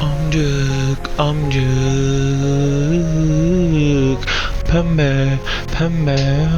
Amcık, amcık, pembe, pembe.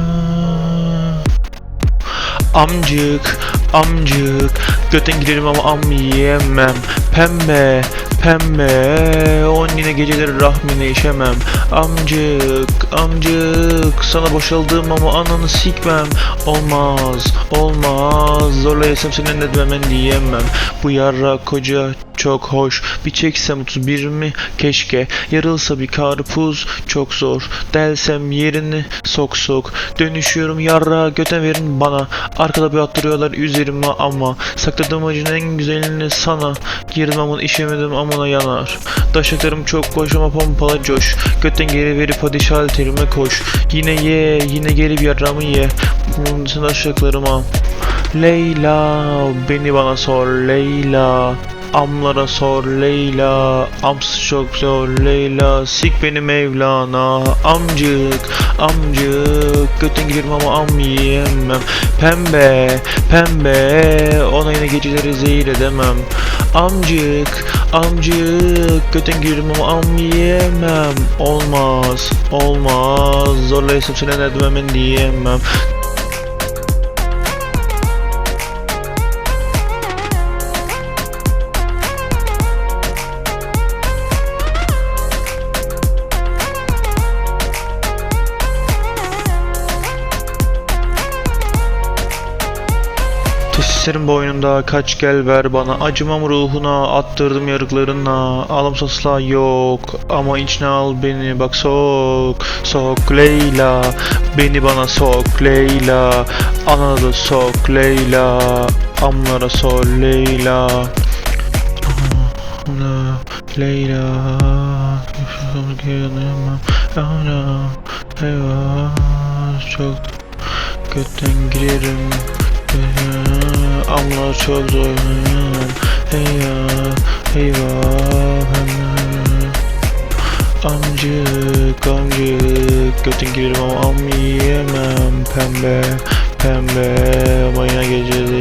Amcık, amcık, göten girerim ama am yiyemem. Pembe, pembe, on yine geceleri rahmine işemem. Amcık, amcık, sana boşaldım ama ananı sikmem. Olmaz, olmaz, zorla yesem senin ne demen diyemem. Bu yarra koca çok hoş Bir çeksem 31 mi keşke Yarılsa bir karpuz çok zor Delsem yerini sok sok Dönüşüyorum yarra göte verin bana Arkada bir attırıyorlar üzerime ama Sakladığım acının en güzelini sana Girdim aman işemedim amına yanar. Daşaklarım çok boş ama pompala coş. Götten geri verip hadi şalterime koş. Yine ye yine geri bir yarramı ye. Bunun için daşaklarıma Leyla beni bana sor Leyla. Amlara sor Leyla. Ams çok zor Leyla. Sik beni Mevlana. Amcık Amcık. Götten giderim ama am yiyemem. Pembe Pembe. Ona yine geceleri zehir edemem Amcık Amcık Götten giderim ama am yiyemem. Olmaz Olmaz. Zorla yesem seni ne diyemem Tesislerin boynunda kaç gel ver bana. Acımam ruhuna attırdım yarıklarına. Alım sosla yok ama içine al beni. Bak sok Sok Leyla. Beni bana sok Leyla. Anana da sok Leyla. Amlara sor Leyla. Leyla. Eyvah Çok Götten girerim Ama çok zor Eyvah Eyvah. Amcık amcık. Götün girerim ama am yiyemem Pembe pembe. Ama yine gece.